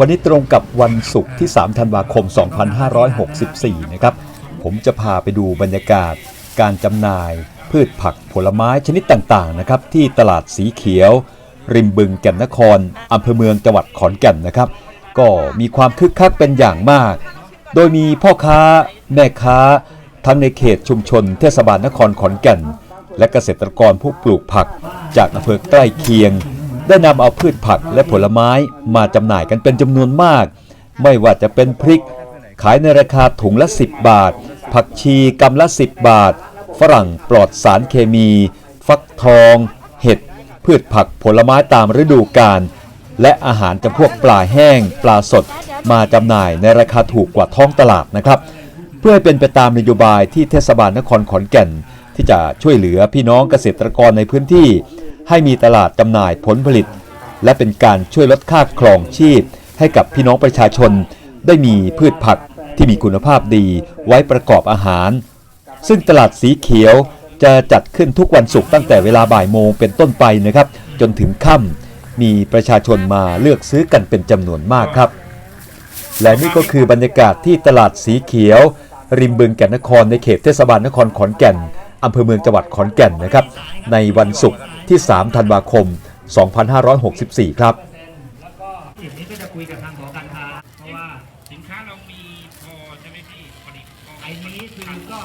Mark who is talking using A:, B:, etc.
A: วันนี้ตรงกับวันศุกร์ที่ 3 ธันวาคม 2564 นะครับ ผมจะพาไปดูบรรยากาศ การจำหน่าย พืชผักผลไม้ชนิดต่างๆนะครับที่ตลาดสีเขียว ริมบึงแก่นนครอำเภอเมืองจังหวัดขอนแก่นนะครับ ก็มีความคึกคักเป็นอย่างมาก โดยมีพ่อค้า แม่ค้า ทั้งในเขตชุมชน เทศบาลนครขอนแก่น และเกษตรกรผู้ปลูกผัก จากอำเภอใกล้เคียง ได้นำเอาพืชผักและผลไม้มาจำหน่ายกันเป็นจำนวนมาก ไม่ว่าจะเป็นพริก ขายในราคาถุงละ 10 บาท ผักชีกำละ 10 บาท ฝรั่งปลอดสารเคมี ฟักทอง เห็ด พืชผักผลไม้ตามฤดูกาลและอาหารจำพวกปลาแห้ง ปลาสด มาจำหน่ายในราคาถูกกว่าท้องตลาดนะครับ เพื่อให้เป็นไปตามนโยบายที่เทศบาลนครขอนแก่น ที่จะช่วยเหลือพี่น้องเกษตรกรในพื้นที่ ให้มีตลาดจำหน่ายผลผลิต และเป็นการช่วยลดค่าครองชีพ ให้กับพี่น้องประชาชน ได้มีพืชผักที่มีคุณภาพดีไว้ประกอบอาหาร ซึ่งตลาดสีเขียวจะจัดขึ้นทุกวันศุกร์ตั้งแต่เวลาบ่ายโมงเป็นต้นไปนะครับ จนถึงค่ำมีประชาชนมาเลือกซื้อกันเป็นจำนวนมากครับ และนี่ก็คือบรรยากาศที่ตลาดสีเขียว ริมบึงแก่นนครในเขตเทศบาลนครขอนแก่น อำเภอเมืองจังหวัดขอนแก่นนะครับ ในวันศุกร์ที่ 3 ธันวาคม 2564 ครับ
B: อันนี้คือก็